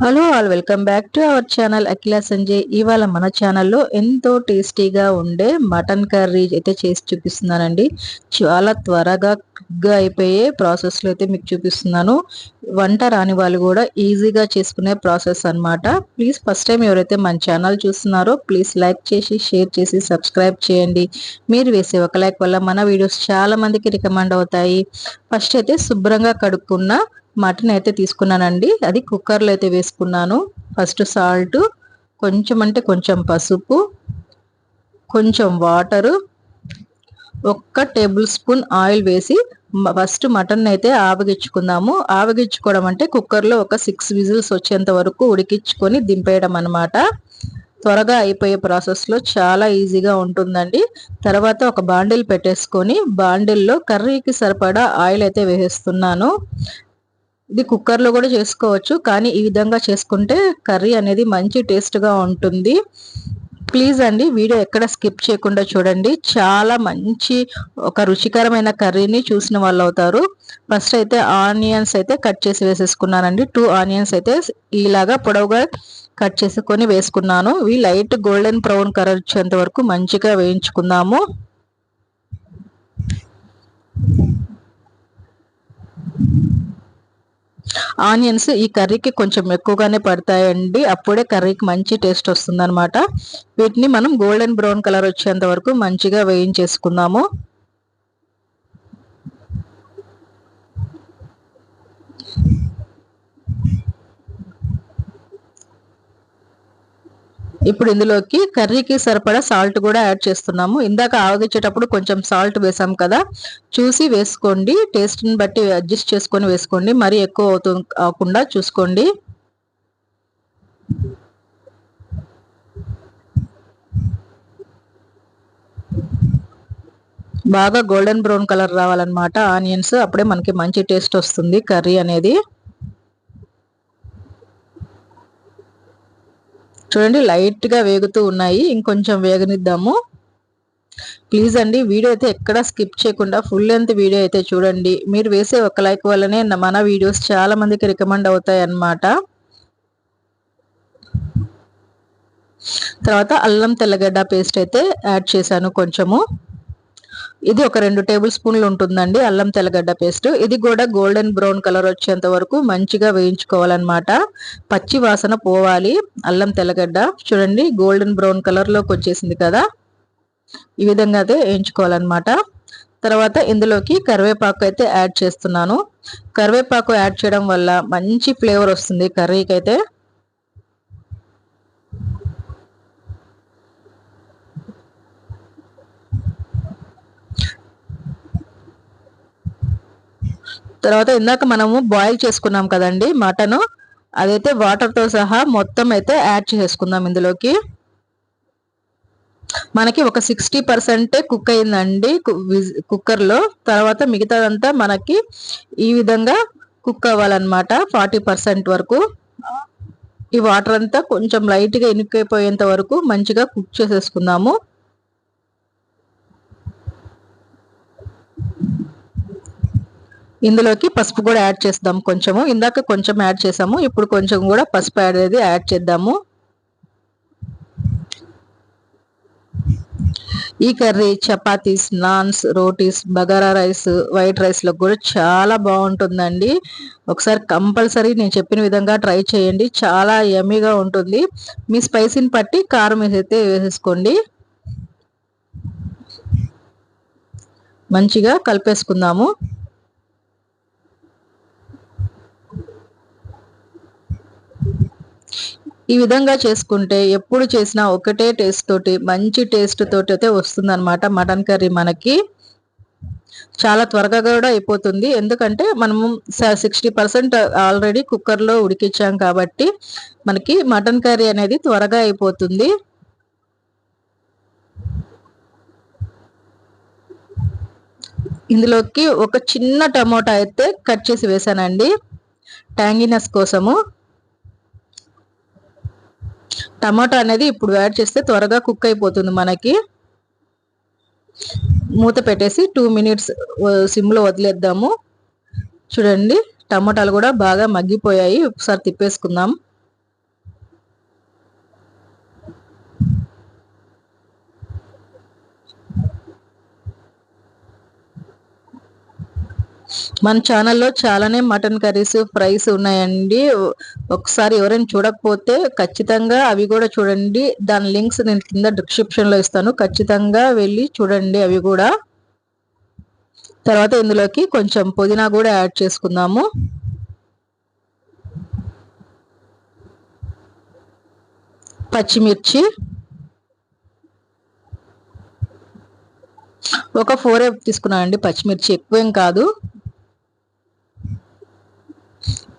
Hello all welcome back to our channel Akhila Sanjay ఇవాళ మన ఛానల్లో ఎంతో టేస్టీగా ఉండే మటన్ కర్రీ అయితే చేసి చూపిస్తున్నానండి. చాలా త్వరగా క్విక్గా అయిపోయే ప్రాసెస్లో అయితే మీకు చూపిస్తున్నాను. వంట రాని వాళ్ళు కూడా ఈజీగా చేసుకునే ప్రాసెస్ అనమాట ప్లీజ్ ఫస్ట్ టైం ఎవరైతే మన ఛానల్ చూస్తున్నారో ప్లీజ్ లైక్ చేసి షేర్ చేసి సబ్స్క్రైబ్ చేయండి. మీరు వేసే ఒక లైక్ వల్ల మన వీడియోస్ చాలా మందికి రికమెండ్ అవుతాయి. ఫస్ట్ అయితే శుభ్రంగా కడుక్కున్న మటన్ అయితే తీసుకున్నానండి. అది కుక్కర్లో అయితే వేసుకున్నాను. ఫస్ట్ సాల్ట్ కొంచెం అంటే కొంచెం పసుపు కొంచెం వాటరు ఒక్క టేబుల్ స్పూన్ ఆయిల్ వేసి ఫస్ట్ మటన్ అయితే ఆవగించుకుందాము. ఆవగించుకోవడం అంటే కుక్కర్లో ఒక సిక్స్ విజిల్స్ వచ్చేంత వరకు ఉడికించుకొని దింపేయడం అనమాట త్వరగా అయిపోయే ప్రాసెస్లో చాలా ఈజీగా ఉంటుందండి. తర్వాత ఒక బాండిల్ పెట్టేసుకొని బాండిల్లో కర్రీకి సరిపడా ఆయిల్ అయితే వేసేస్తున్నాను. ఇది కుక్కర్లో కూడా చేసుకోవచ్చు కానీ ఈ విధంగా చేసుకుంటే కర్రీ అనేది మంచి టేస్ట్గా ఉంటుంది. ప్లీజ్ అండి వీడియో ఎక్కడ స్కిప్ చేయకుండా చూడండి. చాలా మంచి ఒక రుచికరమైన కర్రీని చూసిన వాళ్ళు అవుతారు. ఫస్ట్ అయితే ఆనియన్స్ అయితే కట్ చేసి వేసేసుకున్నానండి. టూ ఆనియన్స్ అయితే ఇలాగా పొడవుగా కట్ చేసుకొని వేసుకున్నాను. ఇవి లైట్ గోల్డెన్ బ్రౌన్ కలర్ వచ్చేంత వరకు మంచిగా వేయించుకుందాము. ఆనియన్స్ ఈ కర్రీకి కొంచెం ఎక్కువగానే పడతాయండి. అప్పుడే కర్రీకి మంచి టేస్ట్ వస్తుందన్నమాట. వీటిని మనం గోల్డెన్ బ్రౌన్ కలర్ వచ్చేంత వరకు మంచిగా వేయించేసుకుందాము. ఇప్పుడు ఇందులోకి కర్రీకి సరిపడా సాల్ట్ కూడా యాడ్ చేస్తున్నాము. ఇందాక ఆవగించేటప్పుడు కొంచెం సాల్ట్ వేసాం కదా. చూసి వేసుకోండి. టేస్ట్ని బట్టి అడ్జస్ట్ చేసుకొని వేసుకోండి. మరీ ఎక్కువ అవుతుంది కాకుండా చూసుకోండి. బాగా గోల్డెన్ బ్రౌన్ కలర్ రావాలన్నమాట. ఆనియన్స్ అప్పుడే మనకి మంచి టేస్ట్ వస్తుంది కర్రీ అనేది. చూడండి లైట్గా వేగుతూ ఉన్నాయి. ఇంకొంచెం వేగనిద్దాము. ప్లీజ్ అండి వీడియో అయితే ఎక్కడ స్కిప్ చేయకుండా ఫుల్ లెంత్ వీడియో అయితే చూడండి. మీరు వేసే ఒక లైక్ వల్లనే మన వీడియోస్ చాలా మందికి రికమెండ్ అవుతాయి అన్నమాట. తర్వాత అల్లం తెల్లగడ్డ పేస్ట్ అయితే యాడ్ చేశాను కొంచెము. ఇది ఒక రెండు టేబుల్ స్పూన్లు ఉంటుందండి అల్లం తెల్లగడ్డ పేస్ట్. ఇది కూడా గోల్డెన్ బ్రౌన్ కలర్ వచ్చేంత వరకు మంచిగా వేయించుకోవాలన్నమాట. పచ్చి వాసన పోవాలి అల్లం తెల్లగడ్డ. చూడండి గోల్డెన్ బ్రౌన్ కలర్లోకి వచ్చేసింది కదా. ఈ విధంగా అయితే వేయించుకోవాలన్నమాట. తర్వాత ఇందులోకి కరివేపాకు అయితే యాడ్ చేస్తున్నాను. కరివేపాకు యాడ్ చేయడం వల్ల మంచి ఫ్లేవర్ వస్తుంది కర్రీకి అయితే తర్వాత ఇందాక మనము బాయిల్ చేసుకున్నాం కదండి మటను. అదైతే వాటర్తో సహా మొత్తం అయితే యాడ్ చేసుకుందాం ఇందులోకి. మనకి ఒక సిక్స్టీ పర్సెంటే కుక్ అయిందండి కుక్కర్లో తర్వాత మిగతాదంతా మనకి ఈ విధంగా కుక్ అవ్వాలన్నమాట ఫార్టీ పర్సెంట్ వరకు. ఈ వాటర్ అంతా కొంచెం లైట్గా ఇనుకైపోయేంత వరకు మంచిగా కుక్ చేసేసుకుందాము. ఇందులోకి పసుపు కూడా యాడ్ చేద్దాం కొంచెము. ఇందాక కొంచెం యాడ్ చేసాము. ఇప్పుడు కొంచెం కూడా పసుపు అనేది యాడ్ చేద్దాము. ఈ curry chapatis naans rotis bagara rice white రైస్లో కూడా చాలా బాగుంటుందండి. ఒకసారి కంపల్సరీ నేను చెప్పిన విధంగా ట్రై చేయండి. చాలా యమీగా ఉంటుంది. మీ స్పైసీని బట్టి కారం వేసైతే వేసేసుకోండి. మంచిగా కలిపేసుకుందాము. ఈ విధంగా చేసుకుంటే ఎప్పుడు చేసినా ఒకటే టేస్ట్ తోటి మంచి టేస్ట్ తోటి అయితే వస్తుంది అనమాట మటన్ కర్రీ మనకి చాలా త్వరగా కూడా అయిపోతుంది. ఎందుకంటే మనము సిక్స్టీ పర్సెంట్ ఆల్రెడీ కుక్కర్లో ఉడికించాం కాబట్టి మనకి మటన్ కర్రీ అనేది త్వరగా అయిపోతుంది. ఇందులోకి ఒక చిన్న టమోటా అయితే కట్ చేసి వేసానండి. ట్యాంగినెస్ కోసము. టమాటా అనేది ఇప్పుడు యాడ్ చేస్తే త్వరగా కుక్ అయిపోతుంది మనకి. మూత పెట్టేసి టూ మినిట్స్ సిమ్లో వదిలేద్దాము. చూడండి టమాటాలు కూడా బాగా మగ్గిపోయాయి. ఒకసారి తిప్పేసుకుందాం. మన ఛానల్లో చాలానే మటన్ కర్రీస్ ఫ్రైస్ ఉన్నాయండి. ఒకసారి ఎవరైనా చూడకపోతే ఖచ్చితంగా అవి కూడా చూడండి. దాని లింక్స్ నేను కింద డిస్క్రిప్షన్లో ఇస్తాను. ఖచ్చితంగా వెళ్ళి చూడండి అవి కూడా. తర్వాత ఇందులోకి కొంచెం పుదీనా కూడా యాడ్ చేసుకుందాము. పచ్చిమిర్చి. ఒక ఫోర్ తీసుకున్నానండి. పచ్చిమిర్చి ఎక్కువేం కాదు.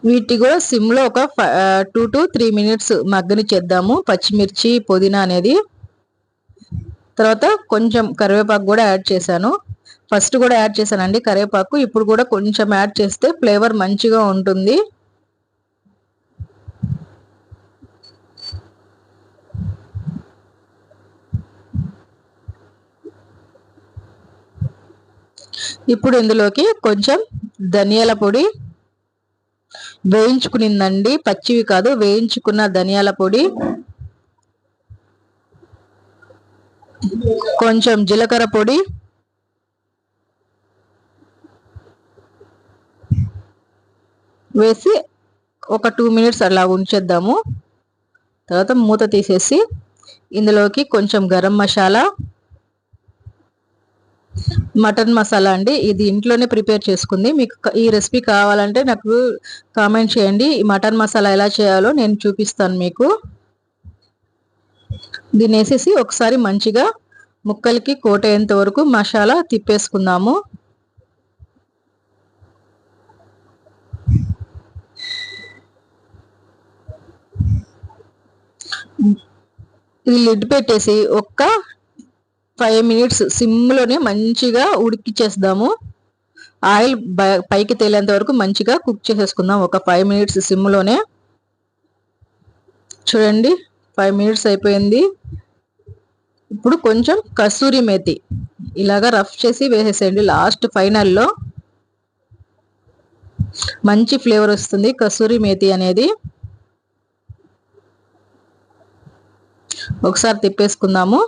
వీటి కూడా సిమ్లో ఒక టూ టు త్రీ మినిట్స్ మగ్గని చేద్దాము. పచ్చిమిర్చి పుదీనా అనేది. తర్వాత కొంచెం కరివేపాకు కూడా యాడ్ చేశాను. ఫస్ట్ కూడా యాడ్ చేశానండి కరివేపాకు. ఇప్పుడు కూడా కొంచెం యాడ్ చేస్తే ఫ్లేవర్ మంచిగా ఉంటుంది. ఇప్పుడు ఇందులోకి కొంచెం ధనియాల పొడి వేయించుకునిందండి పచ్చివి కాదు వేయించుకున్న ధనియాల పొడి. కొంచెం జీలకర్ర పొడి. వేసి ఒక టూ మినిట్స్ అలా ఉంచేద్దాము. తర్వాత మూత తీసేసి ఇందులోకి కొంచెం గరం మసాలా. మటన్ మసాలా అండి. ఇది ఇంట్లోనే ప్రిపేర్ చేసుకుంది. మీకు ఈ రెసిపీ కావాలంటే నాకు కామెంట్ చేయండి. ఈ మటన్ మసాలా ఎలా చేయాలో నేను చూపిస్తాను మీకు. దీన్ని వేసేసి ఒకసారి మంచిగా ముక్కలకి కోటయ్యేంత వరకు మసాలా తిప్పేసుకుందాము. ఇది లిడ్ పెట్టేసి ఒక్క ఫైవ్ మినిట్స్ సిమ్లోనే మంచిగా ఉడికిచ్చేద్దాము. ఆయిల్ పైకి తేలేంత వరకు మంచిగా కుక్ చేసేసుకుందాం. ఒక ఫైవ్ మినిట్స్ సిమ్లోనే చూడండి ఫైవ్ మినిట్స్ అయిపోయింది. ఇప్పుడు కొంచెం కస్తూరి మేతి ఇలాగా రఫ్ చేసి వేసేసేయండి. లాస్ట్ ఫైనల్లో మంచి ఫ్లేవర్ వస్తుంది కస్తూరి మేతి అనేది. ఒకసారి తిప్పేసుకుందాము.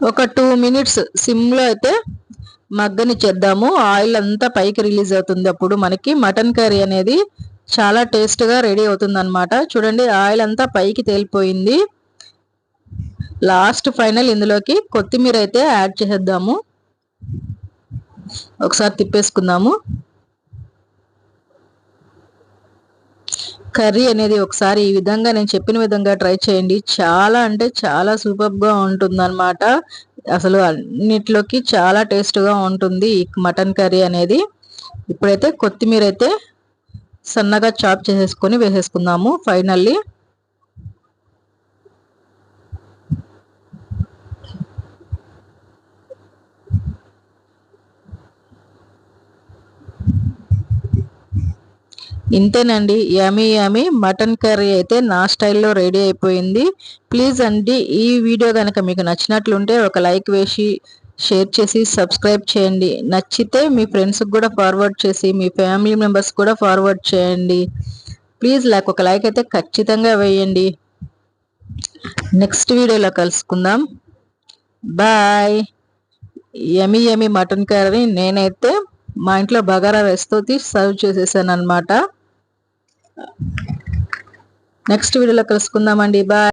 ఒక టూ మినిట్స్ సిమ్లో అయితే మగ్గని చేద్దాము. ఆయిల్ అంతా పైకి రిలీజ్ అవుతుంది అప్పుడు మనకి. మటన్ కర్రీ అనేది చాలా టేస్ట్గా రెడీ అవుతుంది అనమాట చూడండి ఆయిల్ అంతా పైకి తేలిపోయింది. లాస్ట్ ఫైనల్ ఇందులోకి కొత్తిమీర అయితే యాడ్ చేసేద్దాము ఒకసారి తిప్పేసుకుందాము. కర్రీ అనేది ఒకసారి ఈ విధంగా నేను చెప్పిన విధంగా ట్రై చేయండి. చాలా అంటే చాలా సూపర్గా ఉంటుందన్నమాట. అసలు అన్నిట్లోకి చాలా టేస్ట్గా ఉంటుంది ఈ మటన్ కర్రీ అనేది. ఇప్పుడైతే కొత్తిమీర అయితే సన్నగా చాప్ చేసేసుకొని వేసేసుకుందాము. ఫైనల్లీ ఇంతేనండి. యామీ యామీ మటన్ కర్రీ అయితే నా స్టైల్లో రెడీ అయిపోయింది. ప్లీజ్ అండి ఈ వీడియో కనుక మీకు నచ్చినట్లుంటే ఒక లైక్ వేసి షేర్ చేసి సబ్స్క్రైబ్ చేయండి. నచ్చితే మీ ఫ్రెండ్స్కి కూడా ఫార్వర్డ్ చేసి మీ ఫ్యామిలీ మెంబర్స్ కూడా ఫార్వర్డ్ చేయండి. ప్లీజ్ లైక్ ఒక లైక్ అయితే ఖచ్చితంగా వేయండి. నెక్స్ట్ వీడియోలో కలుసుకుందాం. Bye. Yummy yummy mutton curry నేనైతే మా ఇంట్లో బగారా రైస్తో సర్వ్ చేసేసాను అనమాట నెక్స్ట్ వీడియోలో కలుసుకుందామండి. బాయ్